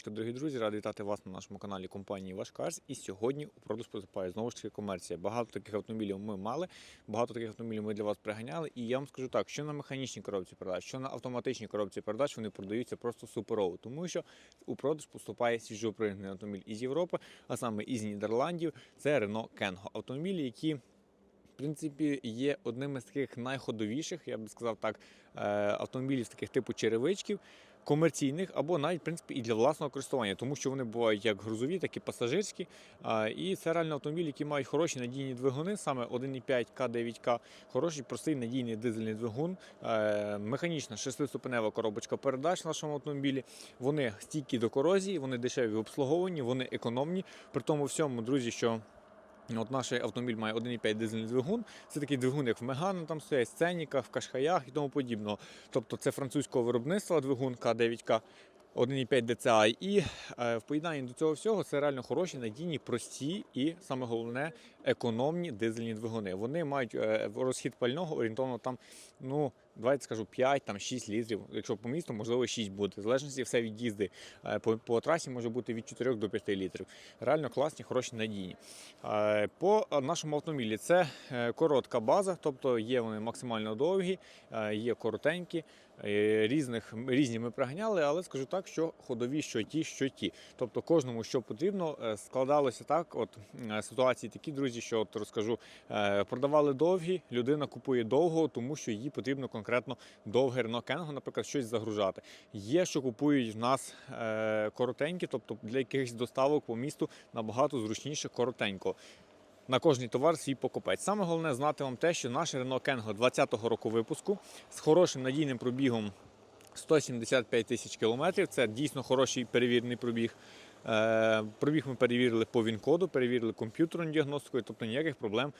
раночку, дорогі друзі, радий вітати вас на нашому каналі компанії Ваш Карс. І сьогодні у продаж поступає знову ж таки комерція. Багато таких автомобілів ми мали, багато таких автомобілів ми для вас приганяли. І я вам скажу так, що на механічній коробці передач, що на автоматичній коробці передач вони продаються просто суперово, тому що у продаж поступає свіжопригнаний автомобіль із Європи, а саме із Нідерландів. Це Renault Kengo. Автомобілі, які принципі, є одним із таких найходовіших, я б сказав так, е, автомобілів таких типу черевичків, комерційних або навіть в принципі і для власного користування, тому що вони бувають як грузові, так і пасажирські. І це реально автомобілі, які мають хороші надійні двигуни, саме 1,5 К9К, хороший, простий надійний дизельний двигун, е, механічна шестиступенева коробочка передач в нашому автомобілі. Вони стійкі до корозії, вони дешеві в обслуговуванні, вони економні. При тому всьому, друзі, що От наш автомобіль має 1,5 дизельний двигун. Це такий двигун, як в Мегана, там стоять, Сценіках, в Кашхаях і тому подібного. Тобто це французького виробництва двигун К9К. 1,5 DCI. І е, в поєднанні до цього всього це реально хороші, надійні, прості і саме головне економні дизельні двигуни. Вони мають е, розхід пального орієнтовно там, ну давайте скажу 5 там 6 літрів. Якщо по місту, можливо 6 буде. В залежності все від їзди. Е, По, по трасі може бути від 4 до 5 літрів. Реально класні, хороші, надійні. Е, По нашому автомобілі це коротка база, тобто є вони максимально довгі, є коротенькі. Різних різні ми приганяли, але скажу так, що ходові, що ті, що ті. Тобто кожному, що потрібно, складалося так. От ситуації такі, друзі, що от розкажу, е, продавали довгі, людина купує довго, тому що їй потрібно конкретно довге Renault Kengo, наприклад, щось загружати. Є, що купують в нас е, коротенькі, тобто для якихось доставок по місту набагато зручніше коротенько. На кожний товар свій покупець. Саме головне знати вам те, що наш Renault Kengo 20-го року випуску з хорошим надійним пробігом 175 тисяч кілометрів. Це дійсно хороший перевірений пробіг. Е, Пробіг ми перевірили по ВІН-коду, перевірили комп'ютерною діагностикою, тобто ніяких проблем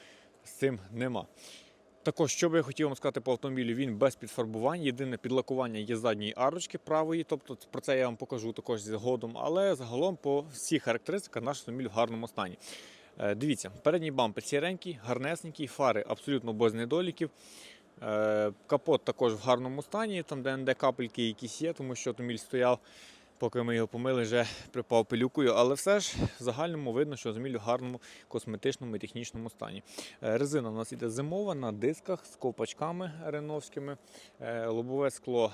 з цим нема. Також, що би я хотів вам сказати по автомобілю, він без підфарбувань. Єдине підлакування є задньої арочки правої, тобто про це я вам покажу також згодом. Але загалом по всіх характеристиках наш автомобіль в гарному стані. Е, Дивіться, передній бампер сіренький, гарнесенький, фари абсолютно без недоліків. Е, Капот також в гарному стані, там де капельки якісь є, тому що автомобіль стояв, поки ми його помили, вже припав пилюкою. Але все ж в загальному видно, що автомобіль в гарному косметичному і технічному стані. Е, Резина у нас іде зимова на дисках з ковпачками реновськими, Е, лобове скло.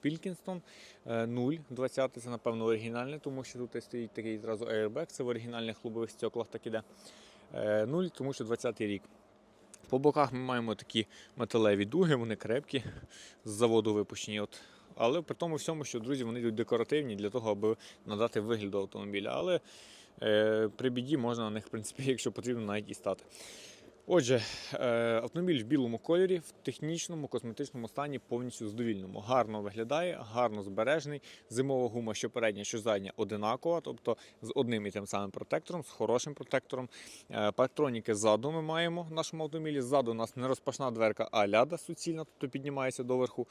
Пілкінстон 0,20, це напевно оригінальне, тому що тут стоїть такий зразу airbag, це в оригінальних лобових стеклах так іде. 0, тому що 20-й рік. По боках ми маємо такі металеві дуги, вони крепкі, з заводу випущені. От. Але при тому всьому, що друзі, вони йдуть декоративні для того, аби надати вигляд до автомобіля. Але е, при біді можна на них, в принципі, якщо потрібно, навіть і стати. Отже, е, автомобіль в білому кольорі, в технічному, косметичному стані повністю задовільному. Гарно виглядає, гарно збережений. Зимова гума, що передня, що задня, одинакова, тобто з одним і тим самим протектором, з хорошим протектором. Е, Патроніки ззаду ми маємо в нашому автомобілі. Ззаду у нас не розпашна дверка, а ляда суцільна, тобто піднімається доверху.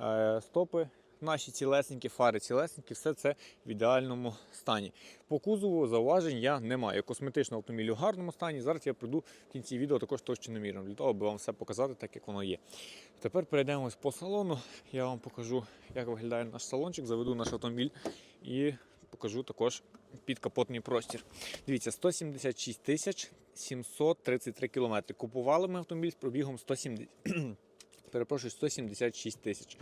Е, Стопи наші цілесенькі, фари цілесенькі, все це в ідеальному стані. По кузову зауважень я не маю. Косметично автомобіль у гарному стані. Зараз я прийду в кінці відео також точно для того, аби вам все показати, так як воно є. Тепер перейдемо по салону. Я вам покажу, як виглядає наш салончик, заведу наш автомобіль і покажу також підкапотний простір. Дивіться, 176 тисяч 733 кілометри. Купували ми автомобіль з пробігом 170, перепрошую, 176 тисяч.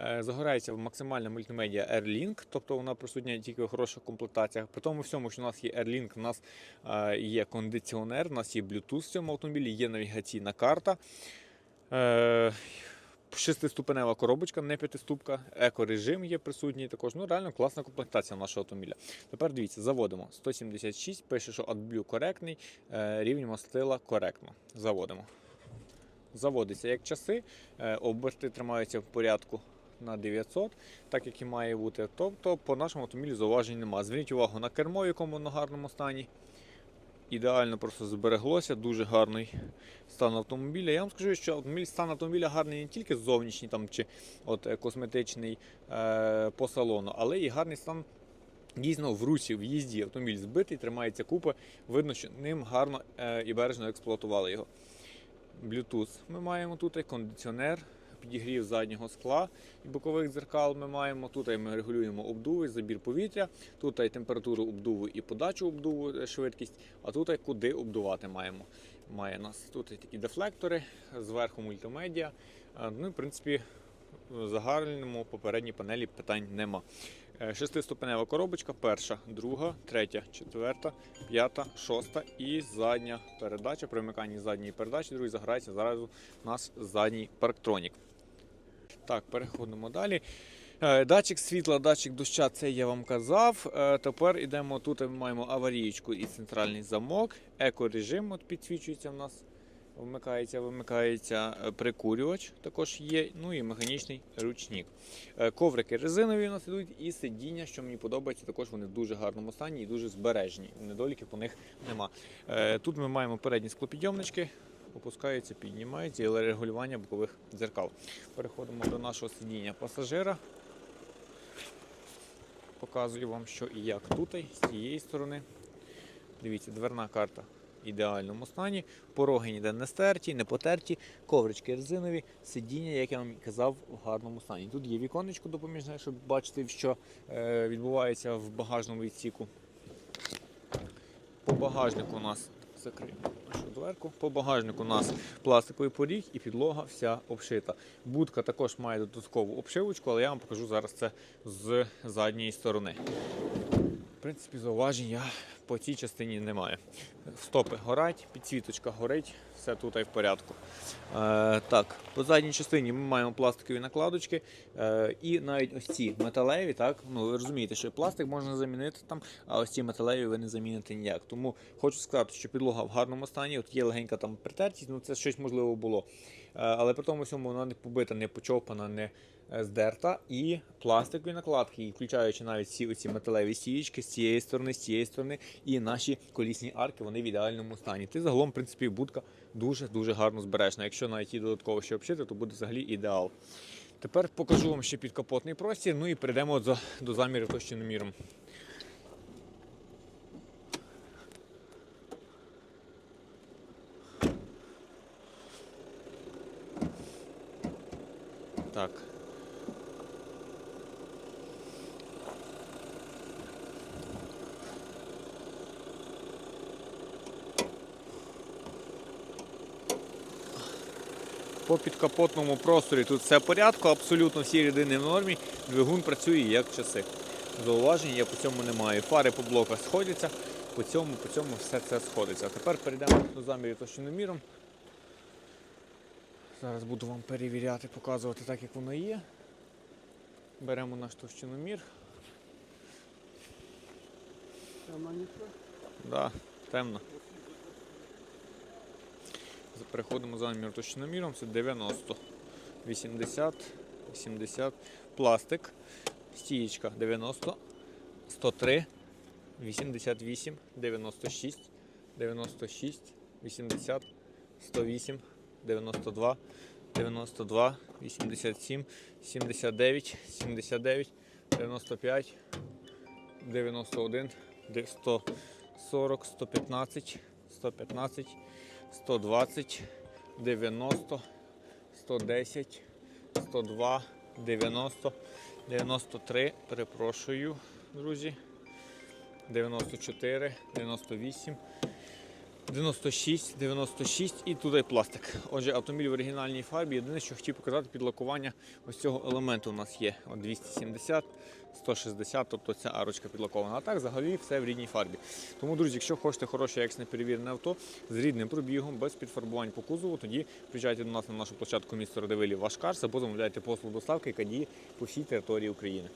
Е, Загорається в максимальна мультимедіа AirLink, тобто вона присутня тільки в хороших комплектаціях. При тому всьому, що у нас є AirLink, у нас е, є кондиціонер, у нас є Bluetooth в цьому автомобілі, є навігаційна карта. Е, Шестиступенева коробочка, не п'ятиступка, екорежим є присутній також. Ну, реально класна комплектація нашого автомобіля. Тепер дивіться, заводимо 176, пише, що AdBlue коректний, рівень мастила коректно. Заводимо. Заводиться як часи, оберти тримаються в порядку на 900, так як і має бути. Тобто по нашому автомобілі зауважень немає. Зверніть увагу на кермо, в якому воно гарному стані. Ідеально просто збереглося, дуже гарний стан автомобіля. Я вам скажу, що автомобіль стан автомобіля гарний не тільки зовнішній там, чи от, е, косметичний е, по салону, але і гарний стан дійсно в русі, в їзді. Автомобіль збитий, тримається купа. Видно, що ним гарно е, і бережно експлуатували його. Bluetooth ми маємо тут, кондиціонер, підігрів заднього скла і бокових дзеркал ми маємо. Тут ми регулюємо обдуви, забір повітря, тут і температуру обдуву і подачу обдуву, е, швидкість, а тут і куди обдувати маємо. Має нас тут і такі дефлектори, зверху мультимедіа. Е, Ну, в принципі, в загальному попередній панелі питань нема. Е, Шестиступенева коробочка, перша, друга, третя, четверта, п'ята, шоста і задня передача. При вмиканні задньої передачі, друзі, заграється зараз у нас задній парктронік. Так, переходимо далі. Е, Датчик світла, датчик доща, це я вам казав. Е, Тепер йдемо тут. Ми маємо аварієчку і центральний замок. Екорежим от підсвічується в нас. Вмикається, вимикається е, прикурювач, також є. Ну і механічний ручник. Коврики резинові у нас ідуть, і сидіння, що мені подобається, також вони в дуже гарному стані і дуже збережені. Недоліків по них нема. Тут ми маємо передні склопідйомнички, опускаються, піднімаються і регулювання бокових дзеркал. Переходимо до нашого сидіння пасажира. Показую вам, що і як тут, і з цієї сторони. Дивіться, дверна карта в ідеальному стані. Пороги ніде не стерті, не потерті, коврички резинові, сидіння, як я вам казав, в гарному стані. Тут є віконечко допоміжне, щоб бачити, що е, відбувається в багажному відсіку. По багажнику у нас закриємо нашу дверку. По багажнику у нас пластиковий поріг і підлога вся обшита. Будка також має додаткову обшивочку, але я вам покажу зараз це з задньої сторони. В принципі, зауважень я по цій частині немає. Стопи горять, підсвіточка горить, все тут і в порядку. Е, так, по задній частині ми маємо пластикові накладочки е, і навіть ось ці металеві, так, ну ви розумієте, що пластик можна замінити там, а ось ці металеві ви не заміните ніяк. Тому хочу сказати, що підлога в гарному стані, от є легенька там притертість, ну це щось можливо було. Е, але при тому всьому вона не побита, не почовпана, не здерта. І пластикові накладки, і включаючи навіть всі оці металеві сієчки з цієї сторони, з цієї сторони, і наші колісні арки, вони в ідеальному стані. Ти загалом, в принципі, будка дуже-дуже гарно збережена. Якщо навіть і додатково ще обшити, то буде взагалі ідеал. Тепер покажу вам ще підкапотний простір, ну і перейдемо до, замірів товщиноміром. Так. По підкапотному просторі тут все в порядку, абсолютно всі рідини в нормі. Двигун працює як часи. Зауважень я по цьому не маю. Фари по блоках сходяться, по цьому, по цьому все це сходиться. А тепер перейдемо до замірів товщиноміром. Зараз буду вам перевіряти, показувати так, як воно є. Беремо наш товщиномір. Да, темно. Переходимо за намір товщиноміром. Це 90, 80, 80. Пластик. Стієчка 90, 103, 88, 96, 96, 80, 108, 92, 92, 87, 79, 79, 95, 91, 140, 115, 115, 120, 90, 110, 102, 90, 93, перепрошую, друзі. 94, 98, 96, 96 і туди пластик. Отже, автомобіль в оригінальній фарбі. Єдине, що хотів показати, підлакування ось цього елементу у нас є. От 270, 160, тобто ця арочка підлакована. А так взагалі все в рідній фарбі. Тому, друзі, якщо хочете хороше якісне перевірене авто з рідним пробігом, без підфарбувань по кузову, тоді приїжджайте до нас на нашу площадку міста Родивилів Вашкарс або замовляйте послуг доставки, яка діє по всій території України.